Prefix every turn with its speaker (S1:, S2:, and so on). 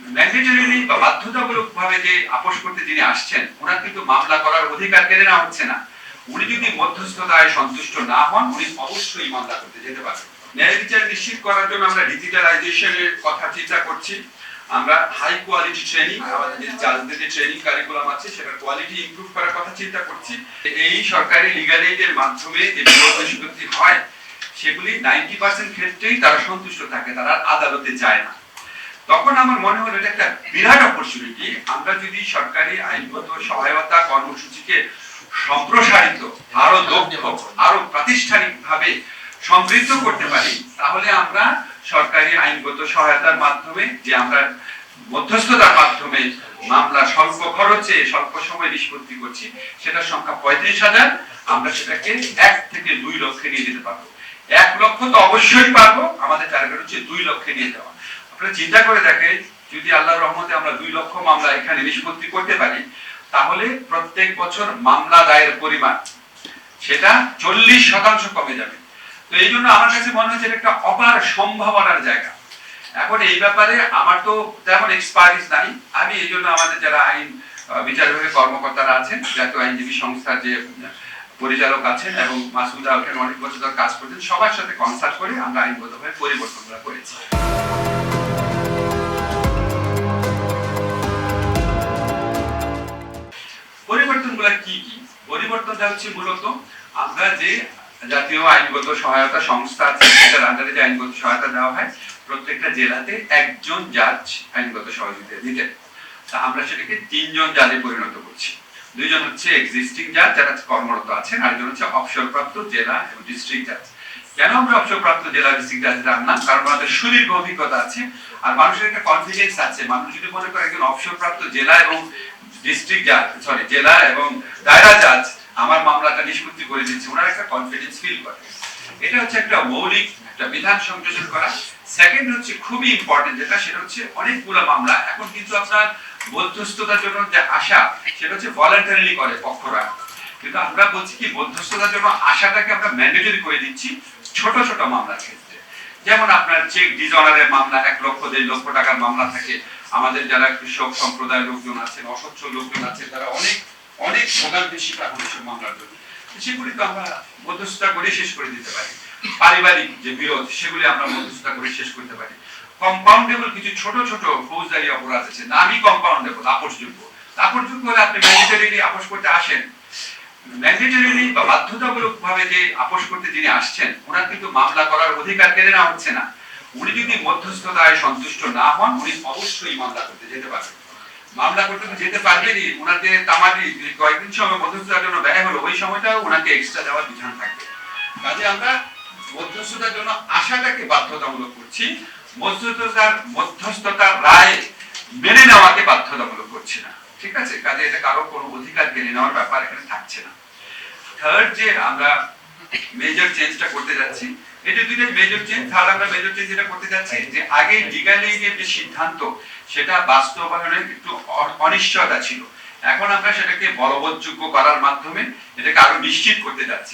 S1: Mandatorily বা বাধ্যতামূলক ভাবে যে আপোষ করতে যিনি আসছেন, ওনার কিন্তু মামলা করার অধিকার কেড়ে নেওয়া হচ্ছে না। উনি যদি মধ্যস্থতায় সন্তুষ্ট না হন, উনি অবশ্যই মামলা করতে যেতে পারবেন। ন্যায় বিচার নিশ্চিত করার জন্য আমরা ডিজিটালাইজেশনের কথা চিন্তা করছি। আমরা হাই কোয়ালিটি ট্রেনিং আমাদের যে জাজদের যে ট্রেনিং কারিকুলাম আছে, সেটার কোয়ালিটি ইমপ্রুভ করার কথা চিন্তা করছি। এই সরকারি লিগাল এইডের মাধ্যমে যে হয়, সেগুলি নাইনটি পার্সেন্ট ক্ষেত্রেই তারা সন্তুষ্ট থাকে, তারা আদালতে যায় না। তখন আমার মনে হলো এটা একটা বিরাট অপরচুনিটি আমরা যদি সরকারি আইনগত সহায়তা কর্মসূচিকে সম্প্রসারিত, আরও দক্ষ, আরও প্রাতিষ্ঠানিক ভাবে সমৃদ্ধ করতে পারি, তাহলে আমরা সরকারি আইনগত সহায়তার মাধ্যমে, যে আমরা মধ্যস্থতার মাধ্যমে মামলা স্বল্প খরচে, স্বল্প সময় নিষ্পত্তি করছি, সেটার সংখ্যা পঁয়ত্রিশ হাজার, আমরা সেটাকে এক থেকে দুই লক্ষে নিয়ে যেতে পারব। এক লক্ষ তো অবশ্যই পারব, আমাদের টার্গেট হচ্ছে দুই লক্ষে নিয়ে যাওয়া। আপনারা চিন্তা করে দেখেন যদি আল্লাহর রহমতে আমরা দুই লক্ষ মামলা এখানে নিষ্পত্তি করতে পারি, তাহলে প্রত্যেক বছর মামলা দায়ের পরিমাণ সেটা চল্লিশ শতাংশ কমে যাবে। তো এই জন্য আমার কাছে মনে হচ্ছে একটা অপার সম্ভাবনার জায়গা। এখন এই ব্যাপারে আমার তো তেমন এক্সপার্টিস নাই। আমি এই জন্য আমাদের যারা আইন বিচার বিভাগের কর্মকর্তারা আছেন, জাতীয় আইনজীবী সংস্থার যে পরিচালক আছেন এবং মাসুদা ওখানে অনেক বছর কাজ করছেন, সবার সাথে কনসাল্ট করে আমরা আইনগতভাবে পরিবর্তনগুলো করেছি। পরিবর্তনটা হচ্ছে মূলত। আমরা যে জাতীয় আইনগত সহায়তা সংস্থা আছে, সেটার আন্ডারে যে আইনগত সহায়তা দেওয়া হয়, প্রত্যেকটা জেলাতে একজন জাজ আইনগত সহযোগিতা দিতেন। তা আমরা সেটাকে তিনজন জাজে পরিণত করছি। দুইজন হচ্ছে এক্সিস্টিং জাজ যারা কর্মরত আছেন, আরেকজন হচ্ছে অবসরপ্রাপ্ত জেলা এবং ডিস্ট্রিক্ট জাজ কেন আমরা অবসরপ্রাপ্ত জেলা ডিস্ট্রিক্ট জাজ রাখলাম কারণ আমাদের সুদীর্ঘ অভিজ্ঞতা আছে, আর মানুষের একটা কনফিডেন্স আছে। মানুষ যদি মনে করে একজন অবসরপ্রাপ্ত জেলা এবং ডিস্ট্রিক্ট জাজ সরি জেলা এবং দায়রা জাজ আমার মামলাটা নিষ্পত্তি করে দিচ্ছে। ওনার একটা কনফিডেন্স ফিল করে। এটা হচ্ছে একটা মৌলিক, একটা বিধান সংযোজন করা। সেকেন্ড হচ্ছে খুবই ইম্পর্টেন্ট যেটা, সেটা হচ্ছে অনেকগুলো মামলা। এখন কিন্তু আপনার মধ্যস্থতার জন্য যে আশা, সেটা হচ্ছে ভলান্টারিলি করে পক্ষরা। কিন্তু আমরা বলছি কি, মধ্যস্থতার জন্য আশাটাকে আমরা ম্যান্ডেটরি করে দিচ্ছি ছোট ছোট মামলার ক্ষেত্রে। যেমন আপনার চেক ডিজনারের মামলা, এক লক্ষ, দেড় লক্ষ টাকার মামলা থাকে। আমাদের যারা কৃষক সম্প্রদায়ের লোকজন আছেন অসচ্ছল লোকজন আছেন তারা অনেক অনেক ভোগান বেশি টাকা এসব মামলার জন্য। সেগুলি তো আমরা মধ্যস্থতা করে শেষ করে দিতে পারি। পারিবারিক যে বিরোধ, সেগুলি আমরা মধ্যস্থতা করে শেষ করতে পারি। কম্পাউন্ডেবল কিছু ছোট ছোট ফৌজদারি অপরাধ আছে, নামই কম্পাউন্ডেবল আপোষযোগ্য। আপোষযোগ্য হলে আপনি ম্যান্ডেটরিলি আপোষ করতে আসেন। ম্যান্ডেটরিলি বা বাধ্যতামূলক ভাবে যে আপোষ করতে যিনি আসছেন, ওনার কিন্তু মামলা করার অধিকার কেড়ে নেওয়া হচ্ছে না। উনি যদি মধ্যস্থতায় সন্তুষ্ট না হন, উনি অবশ্যই মামলা করতে যেতে পারবেন। মামলা করতে তো যেতে পারবেনই। ওনার যে তামাদি কয়েকদিন সময় মধ্যস্থতার জন্য ব্যয় হলো, ওই সময়টাও ওনাকে এক্সট্রা দেওয়ার বিধান থাকবে। কাজে আমরা মধ্যস্থতার জন্য আশাটাকে বাধ্যতামূলক করছি। মধ্যস্থতার মধ্যস্থতার রায় মেনে নেওয়াকে বাধ্যতামূলক করছি না। ঠিক আছে? কাজে এটা কারও কোনো অধিকার কেড়ে নেওয়ার ব্যাপার এখানে থাকছে না। থার্ড যে আমরা মেজর চেঞ্জটা করতে যাচ্ছি। এটা দুইটা মেজর চেঞ্জ থার্ড আমরা মেজর চেঞ্জ যেটা করতে যাচ্ছি, যে আগে লিগাল যে সিদ্ধান্ত, সেটা বাস্তবায়নে একটু অনিশ্চয়তা ছিল। এখন আমরা সেটাকে বলবৎযোগ্য করার মাধ্যমে এটাকে আরও নিশ্চিত করতে যাচ্ছি।